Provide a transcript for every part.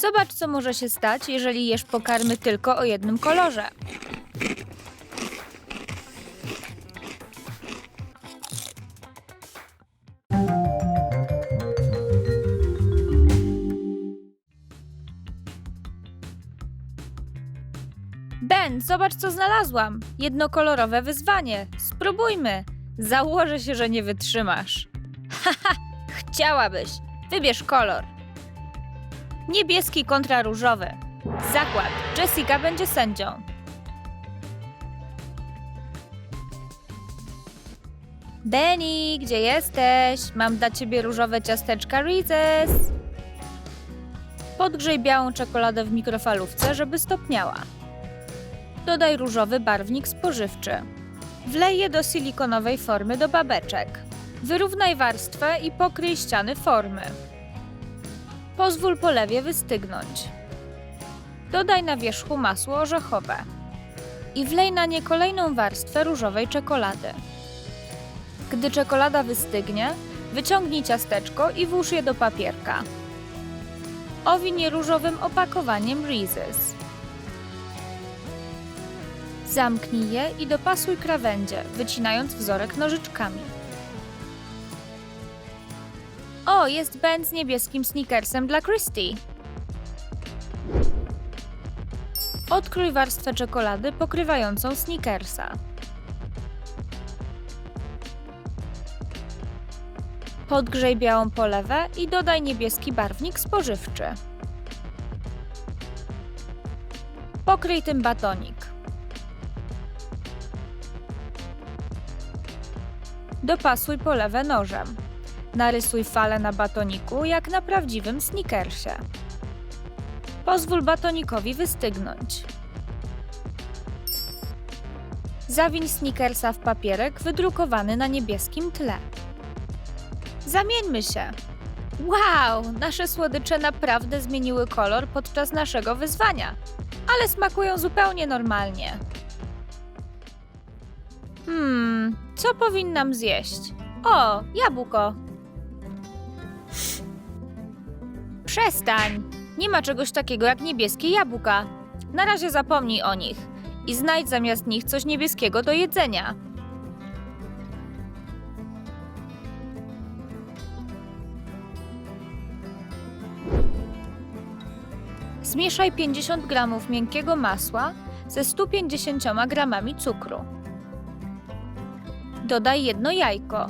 Zobacz, co może się stać, jeżeli jesz pokarmy tylko o jednym kolorze. Ben, zobacz, co znalazłam. Jednokolorowe wyzwanie. Spróbujmy. Założę się, że nie wytrzymasz. Haha, chciałabyś. Wybierz kolor. Niebieski kontra różowy. Zakład. Jessica będzie sędzią. Benny, gdzie jesteś? Mam dla ciebie różowe ciasteczka Reese's. Podgrzej białą czekoladę w mikrofalówce, żeby stopniała. Dodaj różowy barwnik spożywczy. Wlej je do silikonowej formy do babeczek. Wyrównaj warstwę i pokryj ściany formy. Pozwól polewie wystygnąć. Dodaj na wierzchu masło orzechowe i wlej na nie kolejną warstwę różowej czekolady. Gdy czekolada wystygnie, wyciągnij ciasteczko i włóż je do papierka. Owin je różowym opakowaniem Reese's. Zamknij je i dopasuj krawędzie, wycinając wzorek nożyczkami. O, jest Ben z niebieskim sneakersem dla Christy. Odkrój warstwę czekolady pokrywającą sneakersa. Podgrzej białą polewę i dodaj niebieski barwnik spożywczy. Pokryj tym batonik. Dopasuj polewę nożem. Narysuj falę na batoniku, jak na prawdziwym sneakersie. Pozwól batonikowi wystygnąć. Zawiń sneakersa w papierek wydrukowany na niebieskim tle. Zamieńmy się. Wow, nasze słodycze naprawdę zmieniły kolor podczas naszego wyzwania, ale smakują zupełnie normalnie. Hmm, co powinnam zjeść? O, jabłko. Przestań! Nie ma czegoś takiego jak niebieskie jabłka. Na razie zapomnij o nich i znajdź zamiast nich coś niebieskiego do jedzenia. Zmieszaj 50 g miękkiego masła ze 150 g cukru. Dodaj jedno jajko.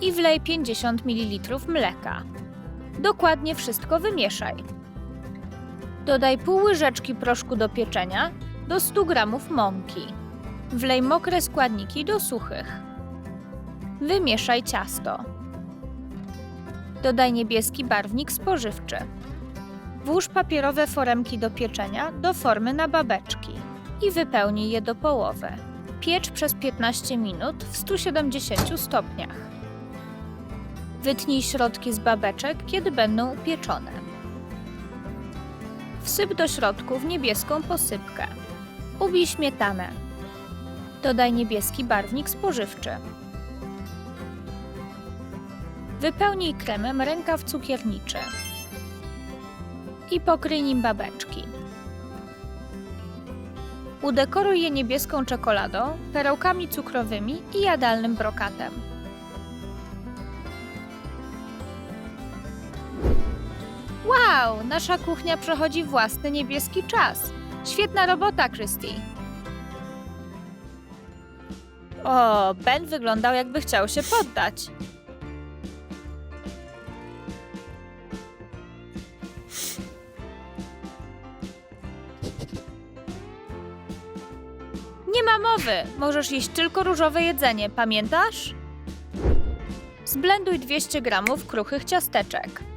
I wlej 50 ml mleka. Dokładnie wszystko wymieszaj. Dodaj pół łyżeczki proszku do pieczenia do 100 g mąki. Wlej mokre składniki do suchych. Wymieszaj ciasto. Dodaj niebieski barwnik spożywczy. Włóż papierowe foremki do pieczenia do formy na babeczki i wypełnij je do połowy. Piecz przez 15 minut w 170 stopniach. Wytnij środki z babeczek, kiedy będą upieczone. Wsyp do środków niebieską posypkę. Ubij śmietanę. Dodaj niebieski barwnik spożywczy. Wypełnij kremem rękaw cukierniczy i pokryj nim babeczki. Udekoruj je niebieską czekoladą, perełkami cukrowymi i jadalnym brokatem. Wow, nasza kuchnia przechodzi własny niebieski czas. Świetna robota, Christy. O, Ben wyglądał jakby chciał się poddać. Nie ma mowy. Możesz jeść tylko różowe jedzenie, pamiętasz? Zblenduj 200 g kruchych ciasteczek.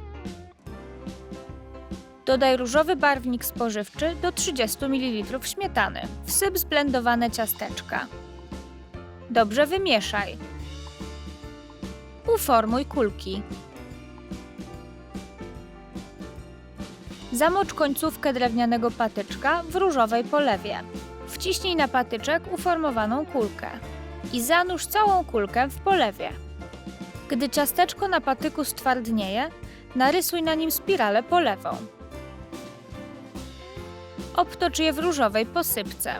Dodaj różowy barwnik spożywczy do 30 ml śmietany. Wsyp zblendowane ciasteczka. Dobrze wymieszaj. Uformuj kulki. Zamocz końcówkę drewnianego patyczka w różowej polewie. Wciśnij na patyczek uformowaną kulkę i zanurz całą kulkę w polewie. Gdy ciasteczko na patyku stwardnieje, narysuj na nim spiralę polewą. Obtocz je w różowej posypce.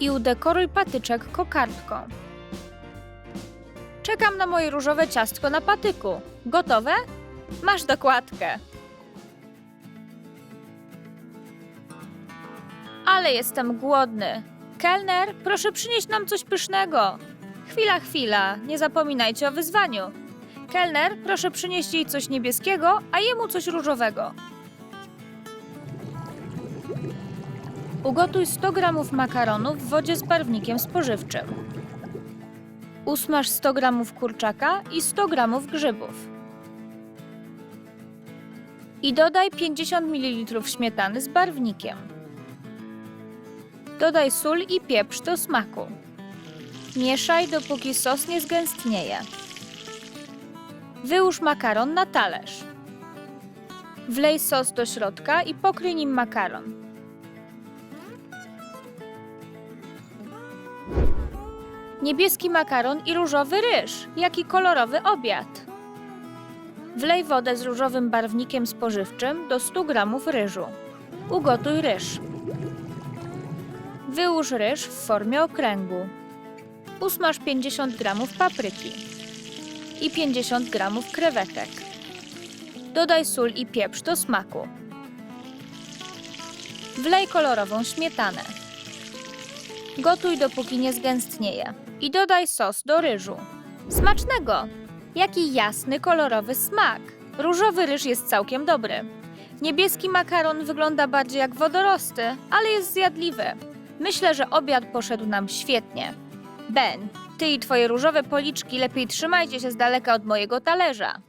I udekoruj patyczek kokardką. Czekam na moje różowe ciastko na patyku. Gotowe? Masz dokładkę. Ale jestem głodny. Kelner, proszę przynieść nam coś pysznego. Chwila, chwila, nie zapominajcie o wyzwaniu. Kelner, proszę przynieść jej coś niebieskiego, a jemu coś różowego. Ugotuj 100 g makaronu w wodzie z barwnikiem spożywczym. Usmaż 100 g kurczaka i 100 g grzybów. I dodaj 50 ml śmietany z barwnikiem. Dodaj sól i pieprz do smaku. Mieszaj, dopóki sos nie zgęstnieje. Wyłóż makaron na talerz. Wlej sos do środka i pokryj nim makaron. Niebieski makaron i różowy ryż. Jaki kolorowy obiad. Wlej wodę z różowym barwnikiem spożywczym do 100 g ryżu. Ugotuj ryż. Wyłóż ryż w formie okręgu. Usmaż 50 g papryki i 50 g krewetek. Dodaj sól i pieprz do smaku. Wlej kolorową śmietanę. Gotuj dopóki nie zgęstnieje i dodaj sos do ryżu. Smacznego! Jaki jasny, kolorowy smak! Różowy ryż jest całkiem dobry. Niebieski makaron wygląda bardziej jak wodorosty, ale jest zjadliwy. Myślę, że obiad poszedł nam świetnie. Ben, ty i twoje różowe policzki lepiej trzymajcie się z daleka od mojego talerza.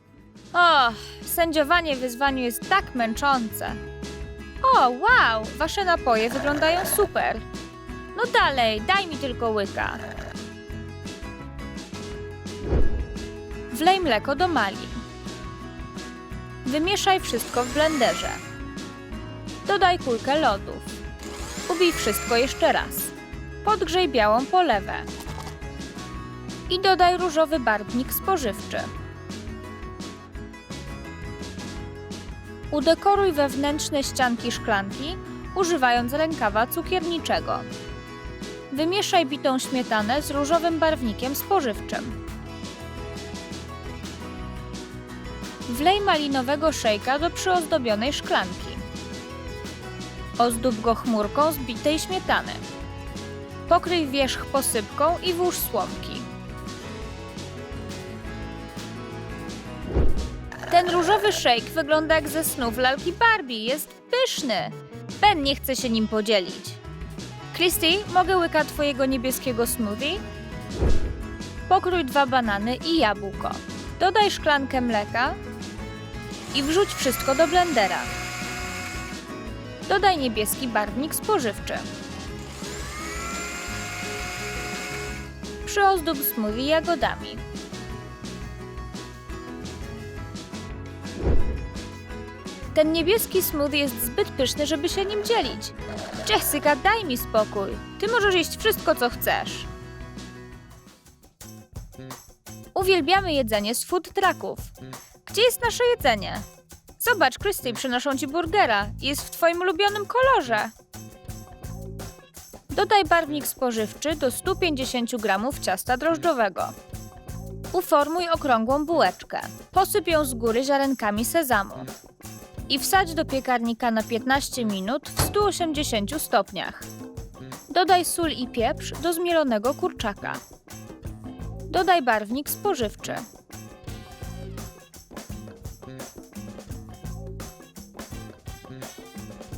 O, sędziowanie w wyzwaniu jest tak męczące. O, wow, wasze napoje wyglądają super. No dalej, daj mi tylko łyka. Wlej mleko do malin. Wymieszaj wszystko w blenderze. Dodaj kulkę lodów. Ubij wszystko jeszcze raz. Podgrzej białą polewę. I dodaj różowy barwnik spożywczy. Udekoruj wewnętrzne ścianki szklanki, używając rękawa cukierniczego. Wymieszaj bitą śmietanę z różowym barwnikiem spożywczym. Wlej malinowego szejka do przyozdobionej szklanki. Ozdób go chmurką z bitej śmietany. Pokryj wierzch posypką i włóż słomki. Ten różowy szejk wygląda jak ze snów lalki Barbie. Jest pyszny. Ben nie chce się nim podzielić. Christy, mogę łyka twojego niebieskiego smoothie? Pokrój dwa banany i jabłko. Dodaj szklankę mleka i wrzuć wszystko do blendera. Dodaj niebieski barwnik spożywczy. Przyozdób smoothie jagodami. Ten niebieski smoothie jest zbyt pyszny, żeby się nim dzielić. Jessica, daj mi spokój. Ty możesz jeść wszystko, co chcesz. Uwielbiamy jedzenie z food trucków. Gdzie jest nasze jedzenie? Zobacz, Christy, przynoszą ci burgera. Jest w twoim ulubionym kolorze. Dodaj barwnik spożywczy do 150 g ciasta drożdżowego. Uformuj okrągłą bułeczkę. Posyp ją z góry ziarenkami sezamu. I wsadź do piekarnika na 15 minut w 180 stopniach. Dodaj sól i pieprz do zmielonego kurczaka. Dodaj barwnik spożywczy.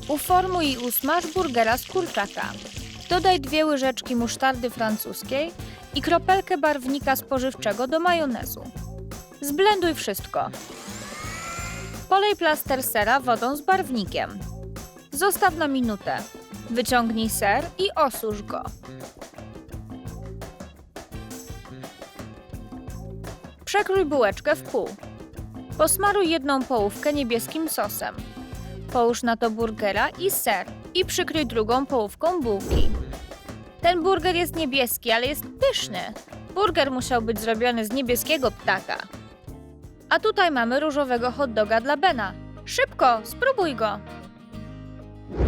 Uformuj i usmaż burgera z kurczaka. Dodaj dwie łyżeczki musztardy francuskiej i kropelkę barwnika spożywczego do majonezu. Zblenduj wszystko. Polej plaster sera wodą z barwnikiem. Zostaw na minutę. Wyciągnij ser i osusz go. Przekrój bułeczkę w pół. Posmaruj jedną połówkę niebieskim sosem. Połóż na to burgera i ser i przykryj drugą połówką bułki. Ten burger jest niebieski, ale jest pyszny. Burger musiał być zrobiony z niebieskiego ptaka. A tutaj mamy różowego hot doga dla Bena. Szybko, spróbuj go!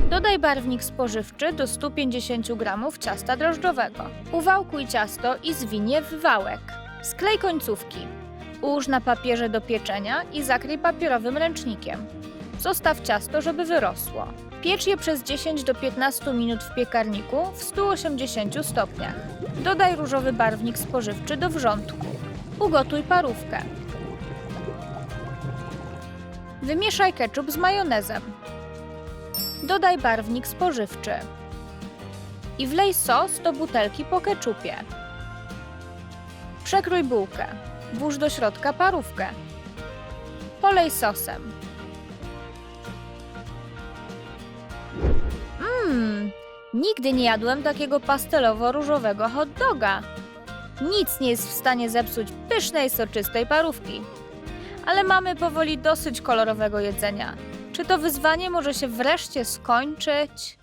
Dodaj barwnik spożywczy do 150 g ciasta drożdżowego. Uwałkuj ciasto i zwin je w wałek. Sklej końcówki. Ułóż na papierze do pieczenia i zakryj papierowym ręcznikiem. Zostaw ciasto, żeby wyrosło. Piecz je przez 10 do 15 minut w piekarniku w 180 stopniach. Dodaj różowy barwnik spożywczy do wrzątku. Ugotuj parówkę. Wymieszaj ketchup z majonezem. Dodaj barwnik spożywczy. I wlej sos do butelki po keczupie. Przekrój bułkę. Włóż do środka parówkę. Polej sosem. Mmm, nigdy nie jadłem takiego pastelowo-różowego hot doga. Nic nie jest w stanie zepsuć pysznej, soczystej parówki. Ale mamy powoli dosyć kolorowego jedzenia. Czy to wyzwanie może się wreszcie skończyć?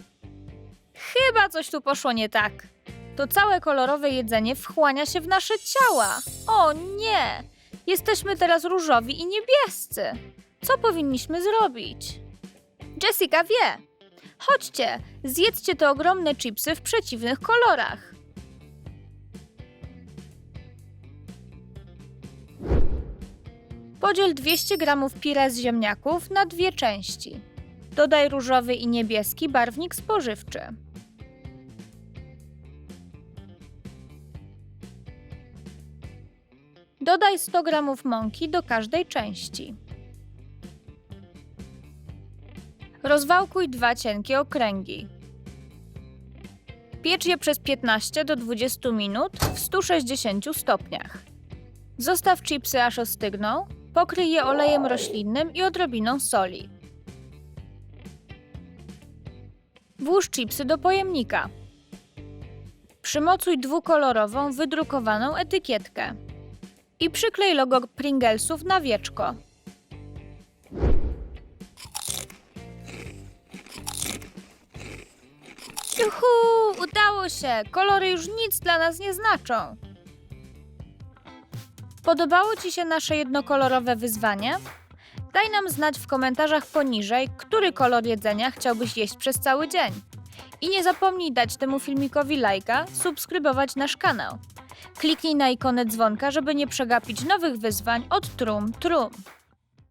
Chyba coś tu poszło nie tak. To całe kolorowe jedzenie wchłania się w nasze ciała. O nie! Jesteśmy teraz różowi i niebiescy. Co powinniśmy zrobić? Jessica wie. Chodźcie, zjedzcie te ogromne chipsy w przeciwnych kolorach. Podziel 200 g pire z ziemniaków na dwie części. Dodaj różowy i niebieski barwnik spożywczy. Dodaj 100 g mąki do każdej części. Rozwałkuj dwa cienkie okręgi. Piecz je przez 15 do 20 minut w 160 stopniach. Zostaw chipsy aż ostygną, pokryj je olejem roślinnym i odrobiną soli. Włóż chipsy do pojemnika. Przymocuj dwukolorową, wydrukowaną etykietkę. I przyklej logo Pringlesów na wieczko. Juhu, udało się! Kolory już nic dla nas nie znaczą. Podobało Ci się nasze jednokolorowe wyzwanie? Daj nam znać w komentarzach poniżej, który kolor jedzenia chciałbyś jeść przez cały dzień. I nie zapomnij dać temu filmikowi lajka, subskrybować nasz kanał. Kliknij na ikonę dzwonka, żeby nie przegapić nowych wyzwań od Trum Trum.